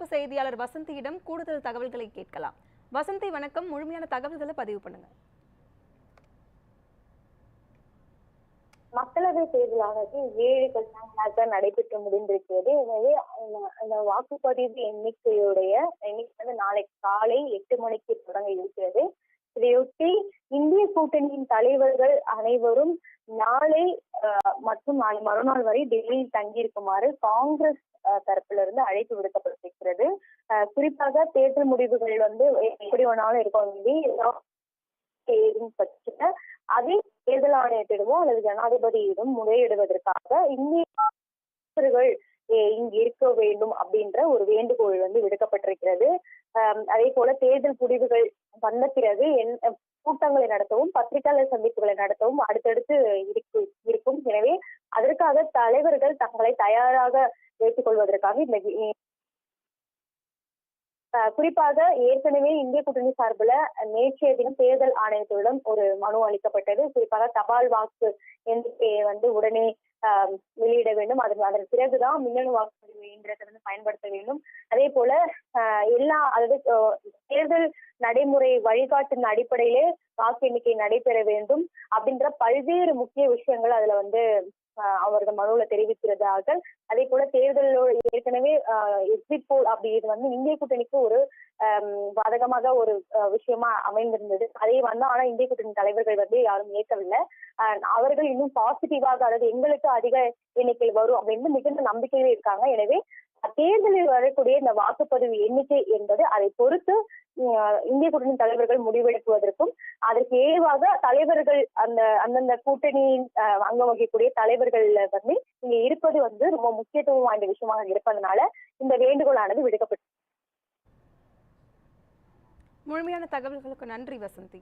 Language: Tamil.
சிறப்பு செய்தியாளர் வசந்தியிடம் கூடுதல் தகவல்களை கேட்கலாம். வசந்தி வணக்கம். முழுமையான தகவல்களை பதிவு பண்ணுங்க. மக்களவை தேர்தலானது ஏழு கட்டங்களாக நடைபெற்று முடிந்திருக்கிறது. எனவே அந்த- வாக்குப்பதிவு எண்ணிக்கையுடைய எண்ணிக்கை வந்து நாளை காலை எட்டு மணிக்கு தொடங்க இருக்கிறது. இதையொட்டி இந்திய கூட்டணியின் தலைவர்கள் அனைவரும் நாளை மற்றும் நாளை மறுநாள் வரை டெல்லியில் தங்கியிருக்குமாறு காங்கிரஸ் தரப்புல தரப்பிலிருந்து இருந்து அழைப்பு விடுக்கப்பட்டிருக்கிறது. அஹ், குறிப்பாக தேர்தல் முடிவுகள் வந்து எப்படி வேணாலும் இருக்கும் பட்சத்துல அதே தேர்தல் ஆணையத்திடமோ அல்லது ஜனாதிபதியிடம் முறையிடுவதற்காக இந்தியர்கள் இங்கு இருக்க வேண்டும் அப்படின்ற ஒரு வேண்டுகோள் வந்து விடுக்கப்பட்டிருக்கிறது. அதே போல தேர்தல் முடிவுகள் வந்த பிறகு என் கூட்டங்களை நடத்தவும் பத்திரிகையாளர் சந்திப்புகளை நடத்தவும் அடுத்தடுத்து இருக்கு இருக்கும். எனவே அதற்காக தலைவர்கள் தங்களை தயாராக வைத்துக் கொள்வதற்காக இந்த குறிப்பாக ஏற்கனவே இந்திய கூட்டணி சார்பில் நேற்றைய தினம் தேர்தல் ஆணையத்திடம் ஒரு மனு அளிக்கப்பட்டது. குறிப்பாக தபால் வாக்கு எண்ணிக்கையை வந்து உடனே ஆஹ், வெளியிட வேண்டும். அதன் அதன் பிறகுதான் மின்னணு வாக்குப்பதிவு இயந்திரத்தை வந்து பயன்படுத்த வேண்டும். அதே போல ஆஹ், எல்லா அதாவது தேர்தல் நடைமுறை வழிகாட்டின் அடிப்படையிலே வாக்கு எண்ணிக்கை நடைபெற வேண்டும் அப்படின்ற பல்வேறு முக்கிய விஷயங்கள் அதுல வந்து அவரது அவர்கள் தெரிவிக்கிறதாக அதே போல தேர்தலோட ஏற்கனவே எக்ஸிட் போல் அப்படி இது வந்து இந்திய கூட்டணிக்கு ஒரு பாதகமாக ஒரு அஹ், விஷயமா அமைந்திருந்தது. அதே வந்து ஆனா இந்திய கூட்டணி தலைவர்கள் வந்து யாரும் ஏற்கவில்லை. அவர்கள் இன்னும் பாசிட்டிவாக அதாவது எங்களுக்கு அதிக எண்ணிக்கையில் வரும் அப்படின்னு மிகுந்த நம்பிக்கையில இருக்காங்க. எனவே தேர்தலில் வரக்கூடிய இந்த வாக்குப்பதிவு எண்ணிக்கை என்பது அதை பொறுத்து இந்திய கூட்டணி தலைவர்கள் முடிவெடுக்குவதற்கும் அதற்கு ஏவாக தலைவர்கள் அந்த அந்தந்த கூட்டணியின் அங்க அங்கம் வகிக்கக்கூடிய தலைவர்கள் வந்து இங்க இருப்பது வந்து ரொம்ப முக்கியத்துவம் வாய்ந்த விஷயமாக இருப்பதனால இந்த வேண்டுகோளானது விடுக்கப்பட்டு முழுமையான தகவல்களுக்கு நன்றி வசந்தி.